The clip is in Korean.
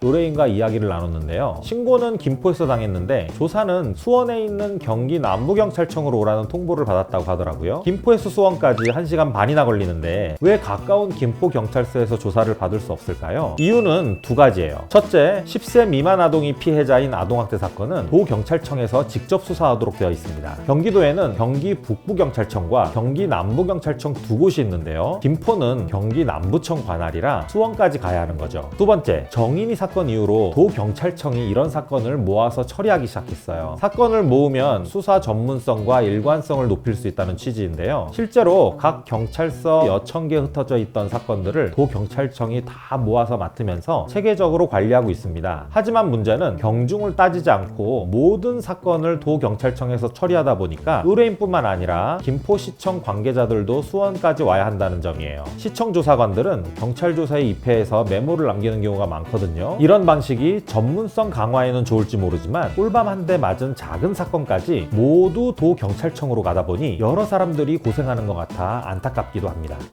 의뢰인과 이야기를 나눴는데요. 신고는 김포에서 당했는데 조사는 수원에 있는 경기 남부경찰청으로 오라는 통보를 받았다고 하더라고요. 김포에서 수원까지 1시간 반이나 걸리는데 왜 가까운 김포경찰서에서 조사를 받을 수 없을까요? 이유는 두 가지예요. 첫째, 10세 미만 아동이 피해자인 아동학대 사건은 도경찰청에서 직접 수사하도록 되어 있습니다. 경기도에는 경기 북부경찰청과 경기 남부경찰청 두 곳이 있는데요. 김포는 경기 남부청 관할이라 수원까지 가야 하는 거죠. 두 번째, 정인이 사건 이후로 도 경찰청이 이런 사건을 모아서 처리하기 시작했어요. 사건을 모으면 수사 전문성과 일관성을 높일 수 있다는 취지인데요. 실제로 각 경찰서 여천 개 흩어져 있던 사건들을 도 경찰청이 다 모아서 맡으면서 체계적으로 관리하고 있습니다. 하지만 문제는 경중을 따지지 않고 모든 사건을 도 경찰청에서 처리하다 보니까 의뢰인뿐만 아니라 김포시청 관계자들도 수원까지 와야 한다는 점이에요. 시청 조사관들은 경찰 조사에 입회해서 메모를 남기는 경우가 많거든요. 이런 방식이 전문성 강화에는 좋을지 모르지만 꿀밤 한 대 맞은 작은 사건까지 모두 도경찰청으로 가다 보니 여러 사람들이 고생하는 것 같아 안타깝기도 합니다.